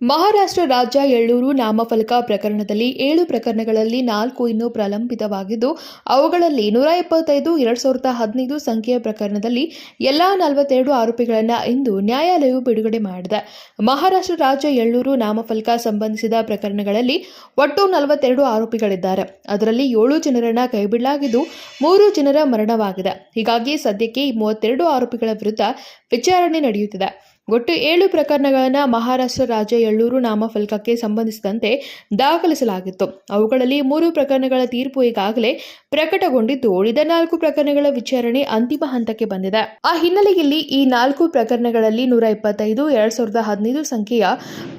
ಮಹಾರಾಷ್ಟ್ರ ರಾಜ್ಯ ಎಳ್ಳೂರು ನಾಮಫಲಕ ಪ್ರಕರಣದಲ್ಲಿ ಏಳು ಪ್ರಕರಣಗಳಲ್ಲಿ ನಾಲ್ಕು ಇನ್ನೂ ಪ್ರಲಂಬಿತವಾಗಿದ್ದು, ಅವುಗಳಲ್ಲಿ ನೂರ ಎಪ್ಪತ್ತೈದು, ಎರಡ್ ಸಾವಿರದ ಹದಿನೈದು ಸಂಖ್ಯೆಯ ಪ್ರಕರಣದಲ್ಲಿ ಎಲ್ಲಾ ನಲವತ್ತೆರಡು ಆರೋಪಿಗಳನ್ನು ಇಂದು ನ್ಯಾಯಾಲಯವು ಬಿಡುಗಡೆ ಮಾಡಿದೆ. ಮಹಾರಾಷ್ಟ್ರ ರಾಜ್ಯ ಎಳ್ಳೂರು ನಾಮಫಲಕ ಸಂಬಂಧಿಸಿದ ಪ್ರಕರಣಗಳಲ್ಲಿ ಒಟ್ಟು ನಲವತ್ತೆರಡು ಆರೋಪಿಗಳಿದ್ದಾರೆ. ಅದರಲ್ಲಿ ಏಳು ಜನರನ್ನ ಕೈಬಿಡಲಾಗಿದ್ದು, ಮೂರು ಜನರ ಮರಣವಾಗಿದೆ. ಹೀಗಾಗಿ ಸದ್ಯಕ್ಕೆ ಈ ಮೂವತ್ತೆರಡು ಆರೋಪಿಗಳ ವಿರುದ್ಧ ವಿಚಾರಣೆ ನಡೆಯುತ್ತಿದೆ. ಒಟ್ಟು ಏಳು ಪ್ರಕರಣಗಳನ್ನು ಮಹಾರಾಷ್ಟ್ರ, ರಾಜ್ಯ ಎಳ್ಳೂರು ನಾಮಫಲಕಕ್ಕೆ ಸಂಬಂಧಿಸಿದಂತೆ ದಾಖಲಿಸಲಾಗಿತ್ತು. ಅವುಗಳಲ್ಲಿ ಮೂರು ಪ್ರಕರಣಗಳ ತೀರ್ಪು ಈಗಾಗಲೇ ಪ್ರಕಟಗೊಂಡಿದ್ದು, ಉಳಿದ ನಾಲ್ಕು ಪ್ರಕರಣಗಳ ವಿಚಾರಣೆ ಅಂತಿಮ ಹಂತಕ್ಕೆ ಬಂದಿದೆ. ಆ ಹಿನ್ನೆಲೆಯಲ್ಲಿ ಈ ನಾಲ್ಕು ಪ್ರಕರಣಗಳಲ್ಲಿ ನೂರ ಇಪ್ಪತ್ತೈದು, ಎರಡ್ ಸಾವಿರದ ಹದಿನೈದು ಸಂಖ್ಯೆಯ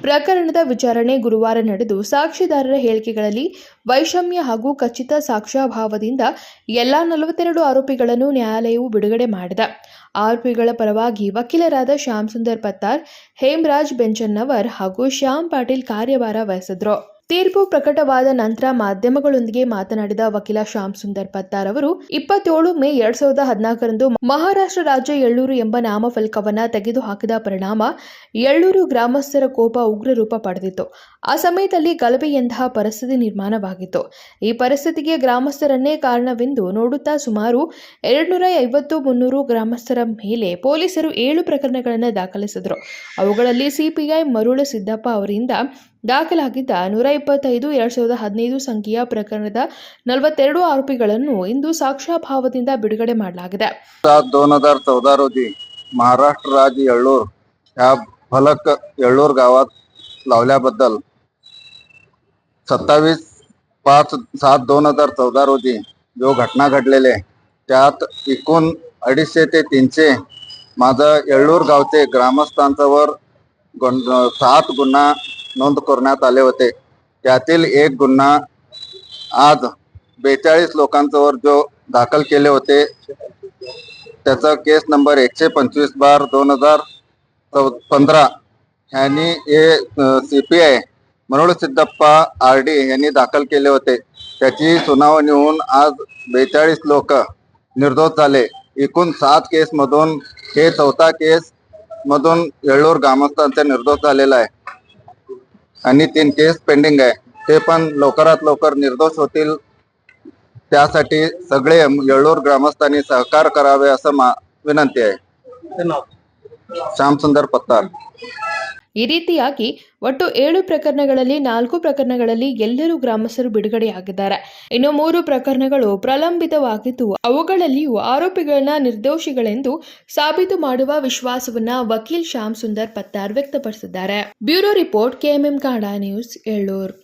ಪ್ರಕರಣದ ವಿಚಾರಣೆ ಗುರುವಾರ ನಡೆದು ಸಾಕ್ಷಿದಾರರ ಹೇಳಿಕೆಗಳಲ್ಲಿ ವೈಷಮ್ಯ ಹಾಗೂ ಖಚಿತ ಸಾಕ್ಷ್ಯಾಭಾವದಿಂದ ಎಲ್ಲಾ ನಲವತ್ತೆರಡು ಆರೋಪಿಗಳನ್ನು ನ್ಯಾಯಾಲಯವು ಬಿಡುಗಡೆ ಮಾಡಿದೆ. ಆರೋಪಿಗಳ ಪರವಾಗಿ ವಕೀಲರಾದ ಶ್ಯಾಮ್ ಸುಂದರ್ ಪತ್ತಾರ್, ಹೇಮರಾಜ್ ಬೆಂಚನ್ನವರ್ ಹಾಗೂ ಶ್ಯಾಮ್ ಪಾಟೀಲ್ ಕಾರ್ಯಭಾರ ವಹಿಸಿದ್ರು. ತೀರ್ಪು ಪ್ರಕಟವಾದ ನಂತರ ಮಾಧ್ಯಮಗಳೊಂದಿಗೆ ಮಾತನಾಡಿದ ವಕೀಲ ಶ್ಯಾಮ್ ಸುಂದರ್ ಪತ್ತಾರ್ ಅವರು, ಇಪ್ಪತ್ತೇಳು ಮೇ ಎರಡ್ ಸಾವಿರದ ಹದಿನಾಲ್ಕರಂದು ಮಹಾರಾಷ್ಟ್ರ ರಾಜ್ಯ ಎಳ್ಳೂರು ಎಂಬ ನಾಮಫಲಕವನ್ನು ತೆಗೆದುಹಾಕಿದ ಪರಿಣಾಮ ಎಳ್ಳೂರು ಗ್ರಾಮಸ್ಥರ ಕೋಪ ಉಗ್ರ ರೂಪ ಪಡೆದಿತ್ತು. ಆ ಸಮಯದಲ್ಲಿ ಗಲಭೆಯಂತಹ ಪರಿಸ್ಥಿತಿ ನಿರ್ಮಾಣವಾಗಿತ್ತು ಈ ಪರಿಸ್ಥಿತಿಗೆ ಗ್ರಾಮಸ್ಥರನ್ನೇ ಕಾರಣವೆಂದು ನೋಡುತ್ತಾ ಸುಮಾರು ಎರಡ್ನೂರ ಐವತ್ತು ಮುನ್ನೂರು ಗ್ರಾಮಸ್ಥರ ಮೇಲೆ ಪೊಲೀಸರು ಏಳು ಪ್ರಕರಣಗಳನ್ನು ದಾಖಲಿಸಿದರು ಅವುಗಳಲ್ಲಿ ಸಿಪಿಐ ಮರುಳು ಸಿದ್ದಪ್ಪ ಅವರಿಂದ ದಾಖಲಾಗಿದ್ದ ನೂರ ಇಪ್ಪತ್ತೈದು ಎರಡ್ ಸಾವಿರದ ಹದಿನೈದು ಸಂಖ್ಯೆಯ ಪ್ರಕರಣದ ನಲವತ್ತೆರಡು ಆರೋಪಿಗಳನ್ನು ಇಂದು ಸಾಕ್ಷ್ಯಾಭಾವದಿಂದ ಬಿಡುಗಡೆ ಮಾಡಲಾಗಿದೆ सात दोन हजार चौदा रोजी महाराष्ट्र राज्य येळ्ळूर ह्या फलक येळ्ळूर गावात लावल्याबद्दल सत्तावीस पाच सात दोन हजार चौदा रोजी जो घटना घडलेले त्यात एकूण अडीचशे ते तीनशे माझं येळूर गावचे ग्रामस्थांच्यावर गुन सात गुन्हा नोंद करण्यात आले होते. त्यातील एक गुन्हा आज बेचाळीस लोकांच्यावर जो दाखल केले होते त्याचा केस नंबर एकशे पंचवीस बार दोन हजार चौ पंधरा यांनी हे C P I Manohar Siddhappa R D यांनी दाखल केले होते. त्याची सुनावणी होऊन आज बेचाळीस लोक निर्दोष झाले. एकूण सात केसमधून हे चौथा केस मधून येळूर ग्रामस्थांचा निर्दोष झालेला आहे. आणि तीन केस पेंडिंग आहे. ते पण लवकरात लवकर निर्दोष होतील. त्यासाठी सगळे येळूर ग्रामस्थांनी सहकार करावे असं विनंती आहे. श्यामसुंदर पत्तार ಈ ರೀತಿಯಾಗಿ ಒಟ್ಟು ಏಳು ಪ್ರಕರಣಗಳಲ್ಲಿ, ನಾಲ್ಕು ಪ್ರಕರಣಗಳಲ್ಲಿ ಎಲ್ಲರೂ ಗ್ರಾಮಸ್ಥರು ಬಿಡುಗಡೆಯಾಗಿದ್ದಾರೆ. ಇನ್ನು ಮೂರು ಪ್ರಕರಣಗಳು ಪ್ರಲಂಬಿತವಾಗಿದ್ದು, ಅವುಗಳಲ್ಲಿಯೂ ಆರೋಪಿಗಳನ್ನ ನಿರ್ದೋಷಿಗಳೆಂದು ಸಾಬೀತು ಮಾಡುವ ವಿಶ್ವಾಸವನ್ನ ವಕೀಲ್ ಶ್ಯಾಮ್ ಸುಂದರ್ ಪತ್ತಾರ್ ವ್ಯಕ್ತಪಡಿಸಿದ್ದಾರೆ. Bureau report, KMM Kannada news Ellur